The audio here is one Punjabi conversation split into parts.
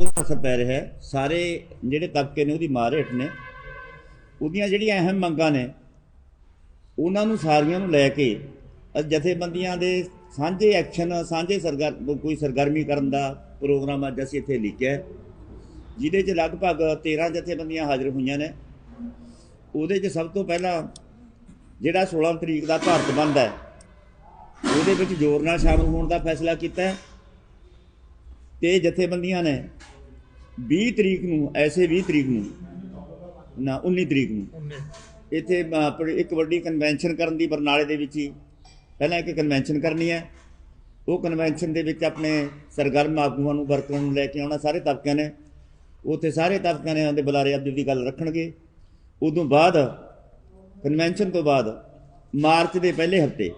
ਉਹਦਾ ਅਸਰ ਪੈ ਰਿਹਾ ਹੈ। ਸਾਰੇ ਜਿਹੜੇ ਤਬਕੇ ਨੇ, ਉਹਦੀ ਮਾਰ ਹੇਠ ਨੇ। ਉਹਦੀਆਂ ਜਿਹੜੀਆਂ ਅਹਿਮ ਮੰਗਾਂ ਨੇ, ਉਹਨਾਂ ਨੂੰ ਸਾਰੀਆਂ ਨੂੰ ਲੈ ਕੇ ਜਥੇਬੰਦੀਆਂ ਦੇ ਸਾਂਝੇ ਐਕਸ਼ਨ, ਸਾਂਝੇ ਸਰਗਰ, ਕੋਈ ਸਰਗਰਮੀ ਕਰਨ ਦਾ ਪ੍ਰੋਗਰਾਮ ਅੱਜ ਅਸੀਂ ਇੱਥੇ ਲਿਖਿਆ ਜਿਹਦੇ 'ਚ ਲਗਭਗ 13 ਜਥੇਬੰਦੀਆਂ ਹਾਜ਼ਰ ਹੋਈਆਂ ਨੇ। ਉਹਦੇ 'ਚ ਸਭ ਤੋਂ ਪਹਿਲਾਂ ਜਿਹੜਾ 16 ਤਰੀਕ ਦਾ ਭਾਰਤ ਬੰਦ ਹੈ, ਉਹਦੇ ਵਿੱਚ ਜ਼ੋਰ ਨਾਲ ਸ਼ਾਮਲ ਹੋਣ ਦਾ ਫੈਸਲਾ ਕੀਤਾ ਹੈ। ਤੇ ਜਥੇਬੰਦੀਆਂ ਨੇ 20 ਤਰੀਕ ਨੂੰ ਐਸੇ 20 ਤਰੀਕ ਨੂੰ ਨਾ 19 ਤਰੀਕ ਨੂੰ ਇੱਥੇ ਇੱਕ ਵੱਡੀ ਕਨਵੈਨਸ਼ਨ ਕਰਨ ਦੀ ਬਰਨਾਲੇ ਦੇ ਵਿੱਚ ਹੀ। ਪਹਿਲਾਂ ਇੱਕ ਕਨਵੈਨਸ਼ਨ ਕਰਨੀ ਹੈ। ਉਹ ਕਨਵੈਨਸ਼ਨ ਦੇ ਵਿੱਚ ਆਪਣੇ ਸਰਗਰਮ ਆਗੂਆਂ ਨੂੰ ਵਰਕਰਾਂ ਨੂੰ ਲੈ ਕੇ ਆਉਣਾ ਸਾਰੇ ਤਬਕਿਆਂ ਨੇ। ਉੱਥੇ ਸਾਰੇ ਤਬਕਿਆਂ ਨੇ ਉਹਦੇ ਬੁਲਾਰੇ ਆਪਦੀ ਦੀ ਗੱਲ ਰੱਖਣਗੇ। ਉਦੋਂ ਬਾਅਦ ਕਨਵੈਨਸ਼ਨ ਤੋਂ ਬਾਅਦ ਮਾਰਚ ਦੇ ਪਹਿਲੇ ਹਫ਼ਤੇ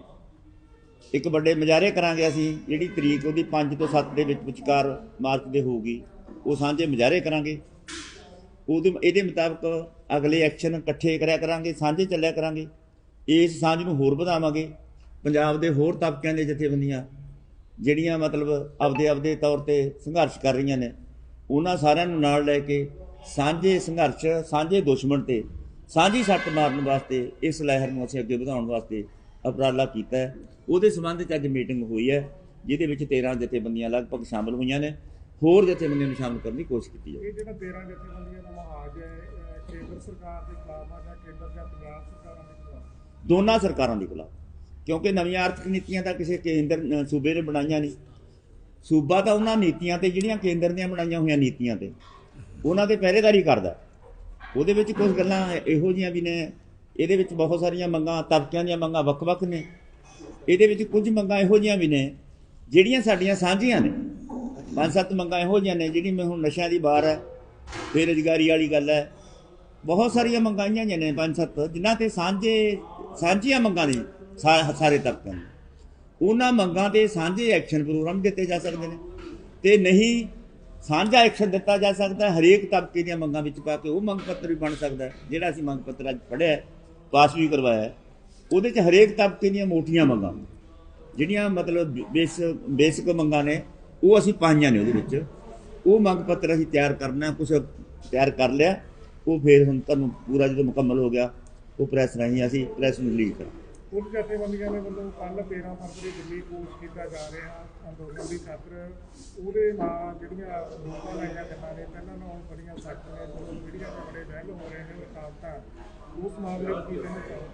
ਇੱਕ ਵੱਡੇ ਮੁਜ਼ਾਹਰੇ ਕਰਾਂਗੇ ਅਸੀਂ, ਜਿਹੜੀ ਤਰੀਕ ਉਹਦੀ 5 ਤੋਂ 7 ਦੇ ਵਿੱਚ ਵਿਚਕਾਰ ਮਾਰਚ ਦੇ ਹੋਊਗੀ, ਉਹ ਸਾਂਝੇ ਮੁਜ਼ਾਹਰੇ ਕਰਾਂਗੇ। ਉਹਦੇ ਇਹਦੇ ਮੁਤਾਬਕ ਅਗਲੇ ਐਕਸ਼ਨ ਇਕੱਠੇ ਕਰਿਆ ਕਰਾਂਗੇ, ਸਾਂਝੇ ਚੱਲਿਆ ਕਰਾਂਗੇ। ਇਸ ਸਾਂਝ ਨੂੰ ਹੋਰ ਵਧਾਵਾਂਗੇ। ਪੰਜਾਬ ਦੇ ਹੋਰ ਤਬਕਿਆਂ ਦੇ ਜਥੇਬੰਦੀਆਂ, ਜਿਹੜੀਆਂ ਮਤਲਬ ਆਪਦੇ ਆਪਦੇ ਤੌਰ ਤੇ ਸੰਘਰਸ਼ ਕਰ ਰਹੀਆਂ ਨੇ, ਉਹਨਾਂ ਸਾਰਿਆਂ ਨੂੰ ਨਾਲ ਲੈ ਕੇ ਸਾਂਝੇ ਸੰਘਰਸ਼, ਸਾਂਝੇ ਦੁਸ਼ਮਣ ਤੇ ਸਾਂਝੀ ਸੱਟ ਮਾਰਨ ਵਾਸਤੇ ਇਸ ਲਹਿਰ ਨੂੰ ਅਸੀਂ ਅੱਗੇ ਵਧਾਉਣ ਵਾਸਤੇ ਉਪਰਾਲਾ ਕੀਤਾ ਹੈ। ਉਹਦੇ ਸੰਬੰਧ ਵਿੱਚ ਅੱਜ ਮੀਟਿੰਗ ਹੋਈ ਹੈ ਜਿਹਦੇ ਵਿੱਚ 13 ਜਥੇਬੰਦੀਆਂ ਲਗਭਗ ਸ਼ਾਮਲ ਹੋਈਆਂ ਨੇ। ਹੋਰ ਜਥੇਬੰਦੀਆਂ ਨੂੰ ਸ਼ਾਮਲ ਕਰਨ ਦੀ ਕੋਸ਼ਿਸ਼ ਕੀਤੀ ਜਾਵੇ। ਇਹ ਜਿਹੜਾ 13 ਜਥੇਬੰਦੀਆਂ ਦਾ ਮਹਾਜ ਹੈ ਕੇਂਦਰ ਸਰਕਾਰ ਦੇ ਖਿਲਾਫ ਆ ਜਾਂ ਕੇਂਦਰ ਜਾਂ ਪੰਜਾਬ ਸਰਕਾਰਾਂ ਦੇ ਖਿਲਾਫ? ਦੋਨਾਂ ਸਰਕਾਰਾਂ ਦੇ ਖਿਲਾਫ। ਕਿਉਂਕਿ ਨਵੀਆਂ ਆਰਥਿਕ ਨੀਤੀਆਂ ਤਾਂ ਕਿਸੇ ਕੇਂਦਰ ਸੂਬੇ ਨੇ ਬਣਾਈਆਂ ਨਹੀਂ। ਸੂਬਾ ਤਾਂ ਉਹਨਾਂ ਨੀਤੀਆਂ ਤੇ ਜਿਹੜੀਆਂ ਕੇਂਦਰ ਦੀਆਂ ਬਣਾਈਆਂ ਹੋਈਆਂ ਨੀਤੀਆਂ ਤੇ ਉਹਨਾਂ ਤੇ ਪਹਿਰੇਦਾਰੀ ਕਰਦਾ। ਉਹਦੇ ਵਿੱਚ ਕੁਝ ਗੱਲਾਂ ਇਹੋ ਜੀਆਂ ਵੀ ਨੇ। ਇਹਦੇ ਵਿੱਚ ਬਹੁਤ ਸਾਰੀਆਂ ਮੰਗਾਂ ਤਬਕਿਆਂ ਦੀਆਂ ਮੰਗਾਂ ਵੱਖ-ਵੱਖ ਨੇ। ਇਹਦੇ ਵਿੱਚ ਕੁਝ ਮੰਗਾਂ ਇਹੋ ਜੀਆਂ ਵੀ ਨੇ ਜਿਹੜੀਆਂ ਸਾਡੀਆਂ ਸਾਂਝੀਆਂ ਨੇ। ਪੰਜ ਸੱਤ ਮੰਗਾਂ ਇਹੋ ਜੀਆਂ ਨੇ ਜਿਹੜੀ ਮੈਂ ਹੁਣ ਨਸ਼ਿਆਂ ਦੀ ਬਾਹਰ ਹੈ ਬੇਰੁਜ਼ਗਾਰੀ ਵਾਲੀ ਗੱਲ ਹੈ। ਬਹੁਤ ਸਾਰੀਆਂ ਮੰਗਾਂ ਆਈਆਂ ਨੇ ਪੰਜ ਸੱਤ ਜਿਨ੍ਹਾਂ ਤੇ ਸਾਂਝੇ ਸਾਂਝੀਆਂ ਮੰਗਾਂ ਨੇ ਸਾ- ਸਾਰੇ ਤਬਕਿਆਂ ਨੇ। ਉਹਨਾਂ ਮੰਗਾਂ ਤੇ ਸਾਂਝੇ ਐਕਸ਼ਨ ਪ੍ਰੋਗਰਾਮ ਦਿੱਤੇ ਜਾ ਸਕਦੇ ਨੇ ਤੇ ਨਹੀਂ ਸਾਂਝਾ ਐਕਸ਼ਨ ਦਿੱਤਾ ਜਾ ਸਕਦਾ ਹੈ, ਹਰੇਕ ਤਬਕੇ ਦੀਆਂ ਮੰਗਾਂ ਵਿੱਚ ਪਾ ਕੇ ਉਹ ਮੰਗ ਪੱਤਰ ਵੀ ਬਣ ਸਕਦਾ ਜਿਹੜਾ ਅਸੀਂ ਮੰਗ ਪੱਤਰ ਅੱਜ ਪੜ੍ਹਿਆ ਪਾਸ ਵੀ ਕਰਵਾਇਆ ਉਹਦੇ 'ਚ ਹਰੇਕ ਤਬਕੇ ਦੀਆਂ ਮੋਟੀਆਂ ਮੰਗਾਂ। ਜਿਹੜੀਆਂ ਮਤਲਬ ਬੇਸ ਬੇਸਿਕ ਮੰਗਾਂ ਨੇ, ਉਹ ਅਸੀਂ ਪਾਈਆਂ ਨੇ ਉਹਦੇ ਵਿੱਚ। ਉਹ ਮੰਗ ਪੱਤਰ ਅਸੀਂ ਤਿਆਰ ਕਰਨਾ ਕੁਝ ਤਿਆਰ ਕਰ ਲਿਆ, ਉਹ ਫਿਰ ਹੁਣ ਤੁਹਾਨੂੰ ਪੂਰਾ ਜਦੋਂ ਮੁਕੰਮਲ ਹੋ ਗਿਆ, ਉਹ ਪ੍ਰੈਸ ਰਾਹੀਂ ਅਸੀਂ ਪ੍ਰੈਸ ਨੂੰ ਰਿਲੀਜ਼ ਕਰਾਂਗੇ। ਕੁਝ ਜਥੇਬੰਦੀਆਂ ਨੇ ਵੱਲੋਂ ਕੱਲ 13 ਫਰਵਰੀ ਦਿੱਲੀ ਕੂਚ ਕੀਤਾ ਜਾ ਰਿਹਾ, ਅੰਦੋਲਨ ਦੀ ਖਾਤਰ। ਉਹਦੇ ਨਾਲ ਜਿਹੜੀਆਂ ਰੋਕਾਂ ਲਾਈਆਂ ਗੱਲਾਂ ਨੇ, ਪਹਿਲਾਂ ਨਾਲੋਂ ਬੜੀਆਂ ਸਖਤ ਨੇ ਸੋਸ਼ਲ ਬੜੇ ਵਹਿਲ ਹੋ ਰਹੇ ਨੇ, ਰਕਾਵਟਾਂ, ਉਸ ਮਾਮਲੇ ਕੀ ਕਹਿਣਾ ਚਾਹੋ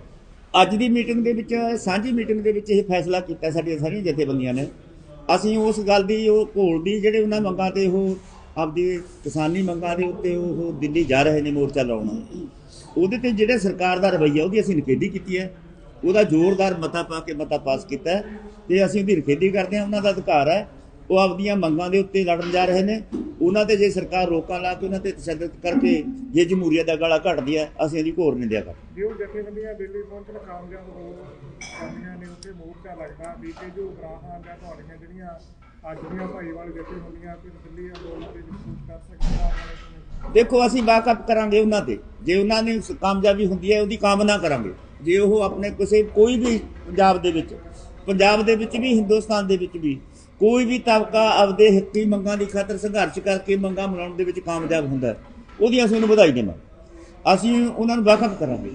ਅੱਜ ਦੀ ਮੀਟਿੰਗ ਦੇ ਵਿੱਚ, ਸਾਂਝੀ ਮੀਟਿੰਗ ਦੇ ਵਿੱਚ ਇਹ ਫੈਸਲਾ ਕੀਤਾ ਸਾਡੀਆਂ ਸਾਰੀਆਂ ਜਥੇਬੰਦੀਆਂ ਨੇ। ਅਸੀਂ ਉਸ ਗੱਲ ਦੀ, ਉਹ ਘੋਲ ਦੀ ਜਿਹੜੇ ਉਹਨਾਂ ਮੰਗਾਂ ਤੇ ਉਹ ਆਪਦੀ ਕਿਸਾਨੀ ਮੰਗਾਂ ਦੇ ਉੱਤੇ ਉਹ ਦਿੱਲੀ ਜਾ ਰਹੇ ਨੇ ਮੋਰਚਾ ਲਾਉਣ। ਉਹਦੇ ਤੇ ਜਿਹੜੇ ਸਰਕਾਰ ਦਾ ਰਵੱਈਆ, ਉਹਦੀ ਅਸੀਂ ਨਿਖੇਧੀ ਕੀਤੀ ਹੈ। ਉਹਦਾ ਜ਼ੋਰਦਾਰ ਮਤਾ ਪਾ ਕੇ ਮਤਾ ਪਾਸ ਕੀਤਾ ਹੈ ਤੇ ਅਸੀਂ ਉਹਦੀ ਨਿਖੇਧੀ ਕਰਦੇ ਹਾਂ, ਉਹਨਾਂ ਦਾ ਅਧਿਕਾਰ ਹੈ। ਉਹ ਆਪਦੀਆਂ ਮੰਗਾਂ ਦੇ ਉੱਤੇ ਲੜਨ ਜਾ ਰਹੇ ਨੇ। ਉਹਨਾਂ ਤੇ ਜੇ ਸਰਕਾਰ ਰੋਕਾਂ ਲਾ ਕੇ ਉਹਨਾਂ ਤੇ ਤਸ਼ੱਦਦ ਕਰਕੇ ਜੇ ਜਮਹੂਰੀਅਤ ਦਾ ਗਲਾ ਘਟਦੀ ਹੈ ਅਸੀਂ ਇਹਦੀ ਘੋਰ ਨਿੰਦਿਆ ਕਰਦੇ ਜੇ ਉਹ ਜਥੇਬੰਦੀਆਂ ਦਿੱਲੀ ਪਹੁੰਚਣ ਕਾਮਯਾਬ ਹੋ ਜਾਂਦੀਆਂ ਨੇ ਉੱਥੇ ਮੋਰਚਾ ਲੱਗਦਾ। ਬੀਤੇ ਜੋ ਉਗਰਾਹਾਂ ਜਾਂ ਤੁਹਾਡੀਆਂ ਜਿਹੜੀਆਂ ਅੱਜ ਦੀਆਂ ਭਾਈਵਾਲ ਜਥੇਬੰਦੀਆਂ ਫਿਰ ਦਿੱਲੀ ਅੰਦੋਲਨ ਦੇ ਵਿੱਚ ਕਰ ਸਕਦੀਆਂ। ਦੇਖੋ ਅਸੀਂ ਵਾਕਫ ਕਰਾਂਗੇ ਉਹਨਾਂ ਤੇ। ਜੇ ਉਹਨਾਂ ਨੇ ਕਾਮਯਾਬੀ ਹੁੰਦੀ ਹੈ ਉਹਦੀ ਕਾਮਨਾ ਕਰਾਂਗੇ। ਜੇ ਉਹ ਆਪਣੇ ਕਿਸੇ ਕੋਈ ਵੀ ਪੰਜਾਬ ਦੇ ਵਿੱਚ ਪੰਜਾਬ ਦੇ ਵਿੱਚ ਵੀ ਹਿੰਦੁਸਤਾਨ ਦੇ ਵਿੱਚ ਵੀ ਕੋਈ ਵੀ ਤਬਕਾ ਆਪਦੇ ਹਿੱਤੀ ਮੰਗਾਂ ਦੀ ਖਾਤਰ ਸੰਘਰਸ਼ ਕਰਕੇ ਮੰਗਾਂ ਮਨਾਉਣ ਦੇ ਵਿੱਚ ਕਾਮਯਾਬ ਹੁੰਦਾ ਹੈ, ਉਹਦੀ ਅਸੀਂ ਉਹਨੂੰ ਵਧਾਈ ਦੇਵਾਂ ਅਸੀਂ ਉਹਨਾਂ ਨੂੰ ਵਾਕਫ ਕਰਾਂਗੇ।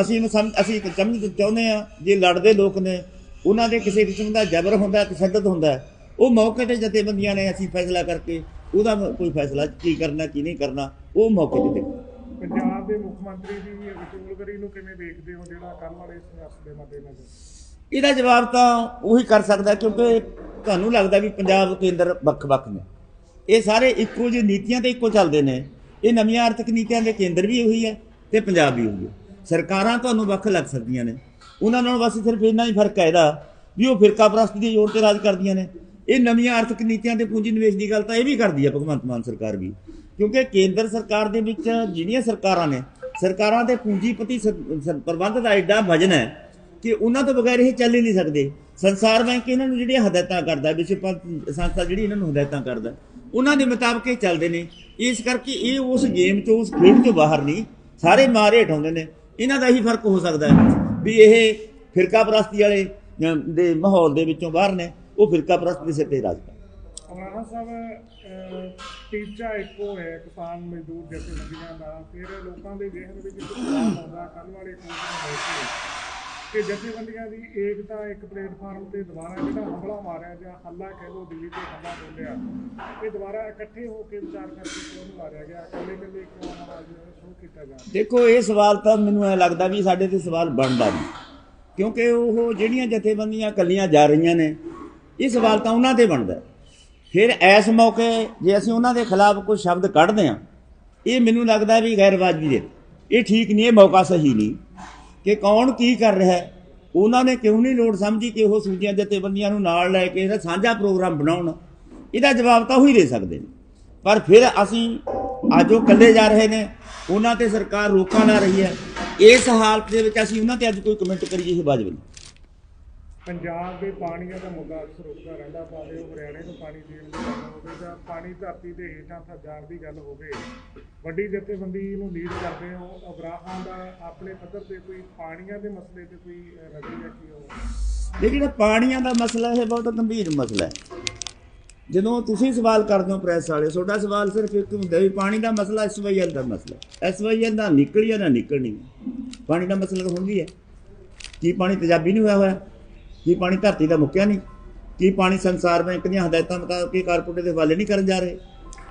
ਅਸੀਂ ਅਸੀਂ ਸਮਝ ਚਾਹੁੰਦੇ ਆ ਜੇ ਲੜਦੇ ਲੋਕ ਨੇ ਉਹਨਾਂ ਦੇ ਕਿਸੇ ਕਿਸਮ ਦਾ ਜ਼ਬਰ ਹੁੰਦਾ ਤਸ਼ੱਦਦ ਹੁੰਦਾ ਉਹ ਮੌਕੇ ਤੇ ਜਥੇਬੰਦੀਆਂ ਨੇ ਅਸੀਂ ਫੈਸਲਾ ਕਰਕੇ ਉਹਦਾ ਕੋਈ ਫੈਸਲਾ ਕੀ ਕਰਨਾ ਕੀ ਨਹੀਂ ਕਰਨਾ ਉਹ ਮੌਕੇ ਤੇ ਦੇਖੋ ਪੰਜਾਬ ਦੇ ਮੁੱਖ ਮੰਤਰੀ ਦੀ ਵਿਚੋਲਗਰੀ ਨੂੰ ਕਿਵੇਂ ਦੇਖਦੇ ਹੋ ਜਿਹੜਾ ਕੱਲ੍ਹ ਵਾਲੇ ਸੰਘਰਸ਼ ਦੇ ਮੱਦੇਨਜ਼ਰ? ਇਹਦਾ ਜਵਾਬ ਤਾਂ ਉਹੀ ਕਰ ਸਕਦਾ ਕਿਉਂਕਿ ਤੁਹਾਨੂੰ ਲੱਗਦਾ ਵੀ ਪੰਜਾਬ ਕੇਂਦਰ ਵੱਖ-ਵੱਖ ਨੇ। ਇਹ ਸਾਰੇ ਇੱਕੋ ਜਿਹੇ ਨੀਤੀਆਂ ਤੇ ਇੱਕੋ ਚੱਲਦੇ ਨੇ। ਇਹ ਨਵੀਆਂ ਆਰਥਿਕ ਨੀਤੀਆਂ ਦੇ ਕੇਂਦਰ ਵੀ ਉਹੀ ਹੈ ਤੇ ਪੰਜਾਬ ਵੀ ਉਹੀ ਹੈ ਸਰਕਾਰਾਂ ਤੁਹਾਨੂੰ ਵੱਖ ਲੱਗ ਸਕਦੀਆਂ ਨੇ। ਉਹਨਾਂ ਨਾਲ ਬਸ ਸਿਰਫ ਇੰਨਾ ਹੀ ਫ਼ਰਕ ਹੈ ਇਹਦਾ ਵੀ ਉਹ ਫਿਰਕਾ ਪ੍ਰਸਤੀ ਦੇ ਜ਼ੋਰ ਤੇ ਰਾਜ ਕਰਦੀਆਂ ਨੇ। ਇਹ ਨਵੀਆਂ ਆਰਥਿਕ ਨੀਤੀਆਂ ਤੇ ਪੂੰਜੀ ਨਿਵੇਸ਼ ਦੀ ਗੱਲ ਤਾਂ ਇਹ ਵੀ ਕਰਦੀ ਹੈ ਭਗਵੰਤ ਮਾਨ ਸਰਕਾਰ ਵੀ। ਕਿਉਂਕਿ ਕੇਂਦਰ ਸਰਕਾਰ ਦੇ ਵਿੱਚ ਜਿਹੜੀਆਂ ਸਰਕਾਰਾਂ ਨੇ, ਸਰਕਾਰਾਂ 'ਤੇ ਪੂੰਜੀਪਤੀ ਪ੍ਰਬੰਧ ਦਾ ਐਡਾ ਵਜਨ ਹੈ ਕਿ ਉਹਨਾਂ ਤੋਂ ਬਗੈਰ ਇਹ ਚੱਲ ਹੀ ਨਹੀਂ ਸਕਦੇ। ਸੰਸਾਰ ਬੈਂਕ ਇਹਨਾਂ ਨੂੰ ਜਿਹੜੀਆਂ ਹਦਾਇਤਾਂ ਕਰਦਾ ਵਿਸ਼ਵ ਪੰਜ ਸੰਸਥਾ ਜਿਹੜੀ ਇਹਨਾਂ ਨੂੰ ਹਦਾਇਤਾਂ ਕਰਦਾ, ਉਹਨਾਂ ਦੇ ਮੁਤਾਬਕ ਇਹ ਚੱਲਦੇ ਨੇ। ਇਸ ਕਰਕੇ ਇਹ ਉਸ ਗੇਮ ਚੋਂ, ਉਸ ਖੇਡ ਚੋਂ ਬਾਹਰ ਨਹੀਂ, ਸਾਰੇ ਮਾਰੇ ਹਟਾਉਂਦੇ ਨੇ। ਇਹਨਾਂ ਦਾ ਹੀ ਫ਼ਰਕ ਹੋ ਸਕਦਾ ਹੈ ਵੀ ਇਹ ਫਿਰਕਾ ਪ੍ਰਸਤੀ ਵਾਲੇ ਦੇ ਮਾਹੌਲ ਦੇ ਵਿੱਚੋਂ ਬਾਹਰ ਨੇ, ਉਹ ਫਿਰਕਾ ਪ੍ਰਸਤੀ ਦੇ ਸਿਰ ਤੇ ਰਾਜ ਕਰ। ਰਾਣਾ ਸਾਹਿਬ ਟੀਚਾ ਇੱਕੋ ਹੈ, ਕਿਸਾਨ ਮਜ਼ਦੂਰ ਜਥੇਬੰਦੀਆਂ ਦਾ। ਫਿਰ ਲੋਕਾਂ ਦੇ ਜ਼ਿਹਨ ਵਿੱਚ ਇੱਕ ਆਉਂਦਾ ਕੱਲ ਵਾਲੇ ਕੋਲ ਕਿ ਜਥੇਬੰਦੀਆਂ ਦੀ ਏਕਤਾ ਇੱਕ ਪਲੇਟਫਾਰਮ ਤੇ ਦੁਬਾਰਾ ਜਿਹੜਾ ਹਮਲਾ ਮਾਰਿਆ ਜਾਂ ਹੱਲਾ ਕਹਿ ਲਓ ਦਿੱਲੀ ਤੇ ਹਮਲਾ ਬੋਲਿਆ ਇਹ ਦੁਬਾਰਾ ਇਕੱਠੇ ਹੋ ਕੇ ਵਿਚਾਰ ਕਰਕੇ ਕਿਉਂ ਮਾਰਿਆ ਗਿਆ? ਇਕੱਲੇ ਇਕੱਲੇ ਕਿਉਂ ਆਵਾਜ਼ ਸ਼ੁਰੂ ਕੀਤਾ ਗਿਆ ਦੇਖੋ, ਇਹ ਸਵਾਲ ਤਾਂ ਮੈਨੂੰ ਐ ਲੱਗਦਾ ਵੀ ਸਾਡੇ ਤੇ ਸਵਾਲ ਬਣਦਾ ਨਹੀਂ, ਕਿਉਂਕਿ ਉਹ ਜਿਹੜੀਆਂ ਜਥੇਬੰਦੀਆਂ ਕੱਲੀਆਂ ਜਾ ਰਹੀਆਂ ਨੇ, ਇਹ ਸਵਾਲ ਤਾਂ ਉਹਨਾਂ ਤੇ ਬਣਦਾ ਫਿਰ ਇਸ ਮੌਕੇ ਜੇ ਅਸੀਂ ਉਹਨਾਂ ਦੇ ਖਿਲਾਫ ਕੋਈ ਸ਼ਬਦ ਕੱਢਦੇ ਹਾਂ, ਇਹ ਮੈਨੂੰ ਲੱਗਦਾ ਵੀ ਗੈਰ ਵਾਜਬੀ ਹੈ ਇਹ ਠੀਕ ਨਹੀਂ, ਇਹ ਮੌਕਾ ਸਹੀ ਨਹੀਂ। ਕਿ ਕੌਣ ਕੀ ਕਰ ਰਿਹਾ ਹੈ? ਉਹਨਾਂ ਨੇ ਕਿਉਂ ਨਹੀਂ ਲੋੜ ਸਮਝੀ ਕਿ ਉਹ ਸੂਚੀਆਂ ਜਥੇਬੰਦੀਆਂ ਨੂੰ ਨਾਲ ਲੈ ਕੇ ਇਹਦਾ ਸਾਂਝਾ ਪ੍ਰੋਗਰਾਮ ਬਣਾਉਣ? ਇਹਦਾ ਜਵਾਬ ਤਾਂ ਉਹੀ ਦੇ ਸਕਦੇ ਨੇ। ਪਰ ਫਿਰ ਅਸੀਂ ਅੱਜ ਉਹ ਇਕੱਲੇ ਜਾ ਰਹੇ ਨੇ, ਉਹਨਾਂ ਤੇ ਸਰਕਾਰ ਰੋਕਾਂ ਲਾ ਰਹੀ ਹੈ। ਇਸ ਹਾਲਤ ਦੇ ਵਿੱਚ ਅਸੀਂ ਉਹਨਾਂ ਤੇ ਅੱਜ ਕੋਈ ਕਮੈਂਟ ਕਰੀਏ, ਇਹ ਵਾਜਬ ਨਹੀਂ। ਪੰਜਾਬ ਦੇ ਪਾਣੀਆਂ ਦਾ ਮੁੱਦਾ ਅਕਸਰ ਉੱਠਦਾ ਰਹਿੰਦਾ ਭਾਵੇਂ ਉਹ ਹਰਿਆਣੇ ਨੂੰ ਪਾਣੀ ਦੇਣ ਦੀ ਗੱਲ ਹੋਵੇ ਜਾਂ ਪਾਣੀ ਧਰਤੀ ਦੇ ਹੇਠਾਂ ਤੱਕ ਦੀ ਗੱਲ ਹੋਵੇ। ਵੱਡੀ ਜਥੇਬੰਦੀ ਨੂੰ ਲੀਡ ਕਰਦੇ ਹੋ ਅਬਰਾਹਾਂ ਦਾ ਆਪਣੇ ਪੱਧਰ ਤੇ ਕੋਈ ਪਾਣੀਆਂ ਦੇ ਮਸਲੇ ਤੇ ਕੋਈ ਅਹ, ਨਜ਼ਰੀਆ ਹੋ ਇਹ ਪਾਣੀਆਂ ਦਾ ਮਸਲਾ ਹੈ ਬਹੁਤ ਗੰਭੀਰ ਮਸਲਾ ਹੈ। ਜਦੋਂ ਤੁਸੀਂ ਸਵਾਲ ਕਰਦੇ ਹੋ ਪ੍ਰੈਸ ਵਾਲੇ ਤੁਹਾਡਾ ਸਵਾਲ ਸਿਰਫ ਇੱਕ ਹੁੰਦਾ ਵੀ ਪਾਣੀ ਦਾ ਮਸਲਾ ਐਸਵਾਈਐਲ ਦਾ ਮਸਲਾ ਐਸਵਾਈਐਲ ਦਾ ਨਿਕਲ ਨਿਕਲਿਆ ਨਾ ਨਿਕਲਣੀ ਪਾਣੀ ਦਾ ਮਸਲਾ ਤਾਂ ਹੁੰਦੀ ਹੈ। ਕੀ ਪਾਣੀ ਤੇਜ਼ਾਬੀ ਨਹੀਂ ਹੋਇਆ ਹੋਇਆ? ਕੀ ਪਾਣੀ ਧਰਤੀ ਦਾ ਮੁੱਕਿਆ ਨਹੀਂ? ਕੀ ਪਾਣੀ ਸੰਸਾਰ ਬੈਂਕ ਦੀਆਂ ਹਦਾਇਤਾਂ ਮੁਤਾਬਕ ਕੀ ਕਾਰਪੋਰੇਟ ਦੇ ਹਵਾਲੇ ਨਹੀਂ ਕਰਨ ਜਾ ਰਹੇ?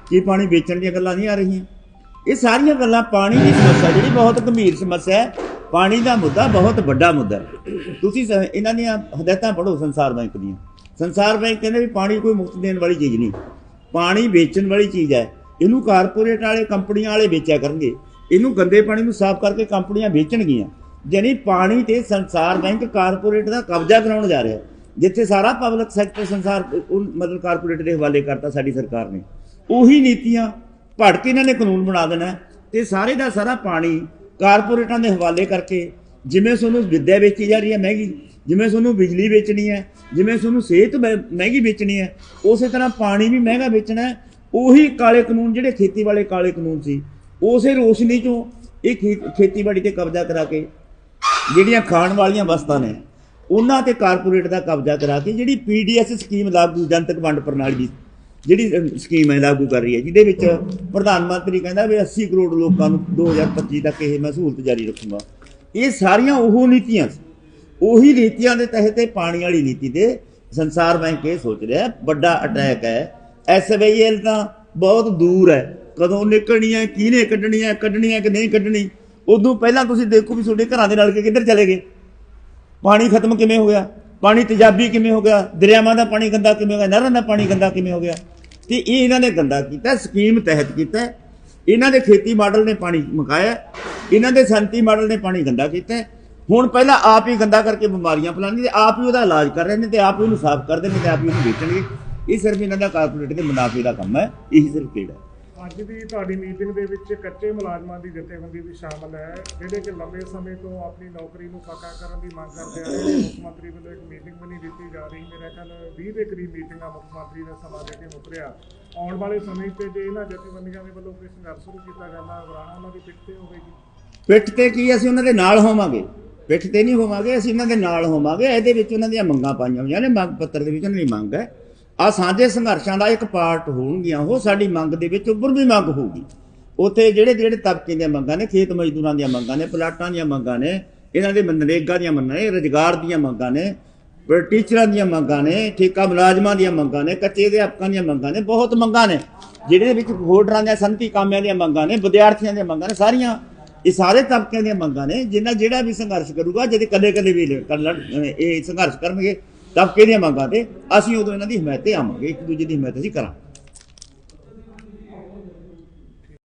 ਕੀ ਪਾਣੀ ਵੇਚਣ ਦੀਆਂ ਗੱਲਾਂ ਨਹੀਂ ਆ ਰਹੀਆਂ? ਇਹ ਸਾਰੀਆਂ ਗੱਲਾਂ ਪਾਣੀ ਦੀ ਸਮੱਸਿਆ, ਜਿਹੜੀ ਬਹੁਤ ਗੰਭੀਰ ਸਮੱਸਿਆ ਹੈ, ਪਾਣੀ ਦਾ ਮੁੱਦਾ ਬਹੁਤ ਵੱਡਾ ਮੁੱਦਾ ਹੈ। ਤੁਸੀਂ ਇਹਨਾਂ ਦੀਆਂ ਹਦਾਇਤਾਂ ਪੜ੍ਹੋ ਸੰਸਾਰ ਬੈਂਕ ਦੀਆਂ। ਸੰਸਾਰ ਬੈਂਕ ਕਹਿੰਦੇ ਵੀ ਪਾਣੀ ਕੋਈ ਮੁਫਤ ਦੇਣ ਵਾਲੀ ਚੀਜ਼ ਨਹੀਂ। ਪਾਣੀ ਵੇਚਣ ਵਾਲੀ ਚੀਜ਼ ਹੈ। ਇਹਨੂੰ ਕਾਰਪੋਰੇਟ ਵਾਲੇ, ਕੰਪਨੀਆਂ ਵਾਲੇ ਵੇਚਿਆ ਕਰਨਗੇ। ਇਹਨੂੰ ਗੰਦੇ ਪਾਣੀ ਨੂੰ ਸਾਫ਼ ਕਰਕੇ ਕੰਪਨੀਆਂ ਵੇਚਣਗੀਆਂ। ਜਾਣੀ ਪਾਣੀ ਤੇ ਸੰਸਾਰ ਬੈਂਕ ਕਾਰਪੋਰੇਟ ਦਾ ਕਬਜ਼ਾ ਕਰਾਉਣ ਜਾ ਰਿਹਾ। ਜਿੱਥੇ ਸਾਰਾ ਪਬਲਿਕ ਸੈਕਟਰ ਸੰਸਾਰ ਮਤਲਬ ਕਾਰਪੋਰੇਟ ਦੇ ਹਵਾਲੇ ਕਰਤਾ ਸਾਡੀ ਸਰਕਾਰ ਨੇ। ਉਹੀ ਨੀਤੀਆਂ ਭੜ ਕੇ ਇਹਨਾਂ ਨੇ ਕਾਨੂੰਨ ਬਣਾ ਦੇਣਾ ਹੈ ਤੇ ਸਾਰੇ ਦਾ ਸਾਰਾ ਪਾਣੀ ਕਾਰਪੋਰੇਟਾਂ ਦੇ ਹਵਾਲੇ ਕਰਕੇ, ਜਿਵੇਂ ਤੁਹਾਨੂੰ ਵਿੱਦਿਆ ਵੇਚੀ ਜਾ ਰਹੀ ਹੈ ਮਹਿੰਗੀ, ਜਿਵੇਂ ਤੁਹਾਨੂੰ ਬਿਜਲੀ ਵੇਚਣੀ ਹੈ, ਜਿਵੇਂ ਤੁਹਾਨੂੰ ਸਿਹਤ ਮਹਿ- ਮਹਿੰਗੀ ਵੇਚਣੀ ਹੈ, ਉਸੇ ਤਰ੍ਹਾਂ ਪਾਣੀ ਵੀ ਮਹਿੰਗਾ ਵੇਚਣਾ ਉਹੀ ਕਾਲੇ ਕਾਨੂੰਨ ਜਿਹੜੇ ਖੇਤੀ ਵਾਲੇ ਕਾਲੇ ਕਾਨੂੰਨ ਸੀ, ਉਸੇ ਰੋਸ਼ਨੀ ਚੋਂ ਇਹ ਖੇ- ਖੇਤੀਬਾੜੀ ਤੇ ਕਬਜ਼ਾ ਕਰਾ ਕੇ ਜਿਹੜੀਆਂ ਖਾਣ ਵਾਲੀਆਂ ਵਸਤਾਂ ਨੇ, ਉਹਨਾਂ ਤੇ ਕਾਰਪੋਰੇਟ ਦਾ ਕਬਜ਼ਾ ਕਰਾ ਕੇ ਜਿਹੜੀ ਪੀਡੀਐਸ ਸਕੀਮ ਲਾਗੂ, ਜਨਤਕ ਵੰਡ ਪ੍ਰਣਾਲੀ ਦੀ ਜਿਹੜੀ ਸਕੀਮ ਹੈ ਲਾਗੂ ਕਰ ਰਹੀ ਹੈ, ਜਿਹਦੇ ਵਿੱਚ ਪ੍ਰਧਾਨ ਮੰਤਰੀ ਕਹਿੰਦਾ ਵੀ 80 ਕਰੋੜ ਲੋਕਾਂ ਨੂੰ 2025 ਤੱਕ ਇਹ ਮੈਂ ਸਹੂਲਤ ਜਾਰੀ ਰੱਖੂੰਗਾ। ਇਹ ਸਾਰੀਆਂ ਉਹ ਨੀਤੀਆਂ ਉਹੀ ਨੀਤੀਆਂ ਦੇ ਤਹਿਤ ਇਹ ਪਾਣੀ ਵਾਲੀ ਨੀਤੀ ਤੇ ਸੰਸਾਰ ਬੈਂਕ ਇਹ ਸੋਚ ਰਿਹਾ, ਵੱਡਾ ਅਟੈਕ ਹੈ। ਐਸਬੀਐਲ ਤਾਂ ਬਹੁਤ ਦੂਰ ਹੈ। ਕਦੋਂ ਨਿਕਲਣੀ ਹੈ ਕਿਹਨੇ ਕੱਢਣੀ ਹੈ ਕੱਢਣੀ ਹੈ ਕਿ ਨਹੀਂ ਕੱਢਣੀ? ਉਦੋਂ ਪਹਿਲਾਂ ਤੁਸੀਂ ਦੇਖੋ ਵੀ ਤੁਹਾਡੇ ਘਰਾਂ ਦੇ ਨਾਲ ਕੇ ਕਿੱਧਰ ਚਲੇ ਗਏ। ਪਾਣੀ ਖਤਮ ਕਿਵੇਂ ਹੋ ਗਿਆ? ਪਾਣੀ ਤੇਜ਼ਾਬੀ ਕਿਵੇਂ ਹੋ ਗਿਆ? ਦਰਿਆਵਾਂ ਦਾ ਪਾਣੀ ਗੰਦਾ ਕਿਵੇਂ ਹੋ ਗਿਆ? ਨਹਿਰਾਂ ਦਾ ਪਾਣੀ ਗੰਦਾ ਕਿਵੇਂ ਹੋ ਗਿਆ? ਤੇ ਇਹ ਇਹਨਾਂ ਨੇ ਗੰਦਾ ਕੀਤਾ, ਸਕੀਮ ਤਹਿਤ ਕੀਤਾ। ਇਹਨਾਂ ਦੇ ਖੇਤੀ ਮਾਡਲ ਨੇ ਪਾਣੀ ਮੁਕਾਇਆ। ਇਹਨਾਂ ਦੇ ਸੰਤੀ ਮਾਡਲ ਨੇ ਪਾਣੀ ਗੰਦਾ ਕੀਤਾ। ਹੁਣ ਪਹਿਲਾਂ ਆਪ ਹੀ ਗੰਦਾ ਕਰਕੇ ਬਿਮਾਰੀਆਂ ਫੈਲਾਉਣੀ ਤੇ ਆਪ ਹੀ ਉਹਦਾ ਇਲਾਜ ਕਰ ਰਹੇ ਨੇ ਤੇ ਆਪ ਹੀ ਉਹਨੂੰ ਸਾਫ਼ ਕਰਦੇ ਨੇ ਤੇ ਆਪ ਹੀ ਉਹਨੂੰ ਵੇਚਣਗੇ। ਇਹ ਸਿਰਫ ਇਹਨਾਂ ਦਾ ਕਾਰਪੋਰੇਟ ਦੇ ਮੁਨਾਫੇ ਦਾ ਕੰਮ ਹੈ, ਇਹੀ ਸਿਰਫ ਕਿਹੜਾ ਅੱਜ ਦੀ ਤੁਹਾਡੀ ਮੀਟਿੰਗ ਦੇ ਵਿੱਚ ਕੱਚੇ ਮੁਲਾਜ਼ਮਾਂ ਦੀ ਜਥੇਬੰਦੀ ਵੀ ਸ਼ਾਮਲ ਹੈ, ਜਿਹੜੇ ਕਿ ਲੰਬੇ ਸਮੇਂ ਤੋਂ ਆਪਣੀ ਨੌਕਰੀ ਨੂੰ ਪੱਕਾ ਕਰਨ ਦੀ ਮੰਗ ਕਰਦੇ ਆ ਰਹੇ ਨੇ। ਮੁੱਖ ਮੰਤਰੀ ਵੱਲੋਂ ਇੱਕ ਮੀਟਿੰਗ ਵੀ ਨਹੀਂ ਦਿੱਤੀ ਜਾ ਰਹੀ। ਮੇਰਾ ਖਿਆਲ 20 ਦੇ ਕਰੀਬ ਮੀਟਿੰਗਾਂ ਮੁੱਖ ਮੰਤਰੀ ਨੇ ਸਮਾਂ ਦੇ ਕੇ ਮੁਕਰਿਆ ਆਉਣ ਵਾਲੇ ਸਮੇਂ ਤੇ ਜੇ ਇਹਨਾਂ ਜਥੇਬੰਦੀਆਂ ਦੇ ਵੱਲੋਂ ਕੋਈ ਸੰਘਰਸ਼ ਸ਼ੁਰੂ ਕੀਤਾ ਜਾਂਦਾ, ਰਾਣਾ ਉਹਨਾਂ ਦੀ ਪਿੱਠ ਤੇ ਹੋਵੇਗੀ। ਪਿੱਠ ਤੇ ਕੀ? ਅਸੀਂ ਉਹਨਾਂ ਦੇ ਨਾਲ ਹੋਵਾਂਗੇ। ਪਿੱਠ ਤੇ ਨਹੀਂ ਹੋਵਾਂਗੇ, ਅਸੀਂ ਇਹਨਾਂ ਦੇ ਨਾਲ ਹੋਵਾਂਗੇ। ਇਹਦੇ ਵਿੱਚ ਉਹਨਾਂ ਦੀਆਂ ਮੰਗਾਂ ਪਾਈਆਂ ਹੋਈਆਂ ਨੇ। ਮੰਗ ਪੱਤਰ ਦੇ ਵਿੱਚ ਉਹਨਾਂ ਦੀ ਮੰਗ ਹੈ। ਆ ਸਾਂਝੇ ਸੰਘਰਸ਼ਾਂ ਦਾ ਇੱਕ ਪਾਰਟ ਹੋਣਗੀਆਂ ਉਹ ਸਾਡੀ ਮੰਗ ਦੇ ਵਿੱਚ ਉੱਪਰ ਵੀ ਮੰਗ ਹੋਊਗੀ ਉੱਥੇ ਜਿਹੜੇ ਜਿਹੜੇ ਤਬਕੇ ਦੀਆਂ ਮੰਗਾਂ ਨੇ ਖੇਤ ਮਜ਼ਦੂਰਾਂ ਦੀਆਂ ਮੰਗਾਂ ਨੇ ਪਲਾਟਾਂ ਦੀਆਂ ਮੰਗਾਂ ਨੇ ਇਹਨਾਂ ਦੇ ਮਨਰੇਗਾ ਦੀਆਂ ਮੰਗਾਂ ਨੇ ਰੁਜ਼ਗਾਰ ਦੀਆਂ ਮੰਗਾਂ ਨੇ ਪਰ ਟੀਚਰਾਂ ਦੀਆਂ ਮੰਗਾਂ ਨੇ ਠੇਕਾ ਮੁਲਾਜ਼ਮਾਂ ਦੀਆਂ ਮੰਗਾਂ ਨੇ ਕੱਚੇ ਅਧਿਆਪਕਾਂ ਦੀਆਂ ਮੰਗਾਂ ਨੇ ਬਹੁਤ ਮੰਗਾਂ ਨੇ ਜਿਹੜੇ ਵਿੱਚ ਹੋਲਡਰਾਂ ਦੀਆਂ ਸੰਤੀ ਕਾਮਿਆਂ ਦੀਆਂ ਮੰਗਾਂ ਨੇ ਵਿਦਿਆਰਥੀਆਂ ਦੀਆਂ ਮੰਗਾਂ ਨੇ ਸਾਰੀਆਂ ਇਹ ਸਾਰੇ ਤਬਕਿਆਂ ਦੀਆਂ ਮੰਗਾਂ ਨੇ ਜਿੰਨਾ ਜਿਹੜਾ ਵੀ ਸੰਘਰਸ਼ ਕਰੂਗਾ ਜਦ ਕਦੇ ਕਦੇ ਵੀ ਇਹ ਸੰਘਰਸ਼ ਕਰਨਗੇ ਤਬਕੇ ਦੀਆਂ ਮੰਗਾਂ ਤੇ? ਅਸੀਂ ਉਦੋਂ ਇਹਨਾਂ ਦੀ ਹਮਾਇਤ ਤੇ ਆਵਾਂਗੇ, ਇੱਕ ਦੂਜੇ ਦੀ ਹਮਾਇਤ ਅਸੀਂ ਕਰਾਂਗੇ।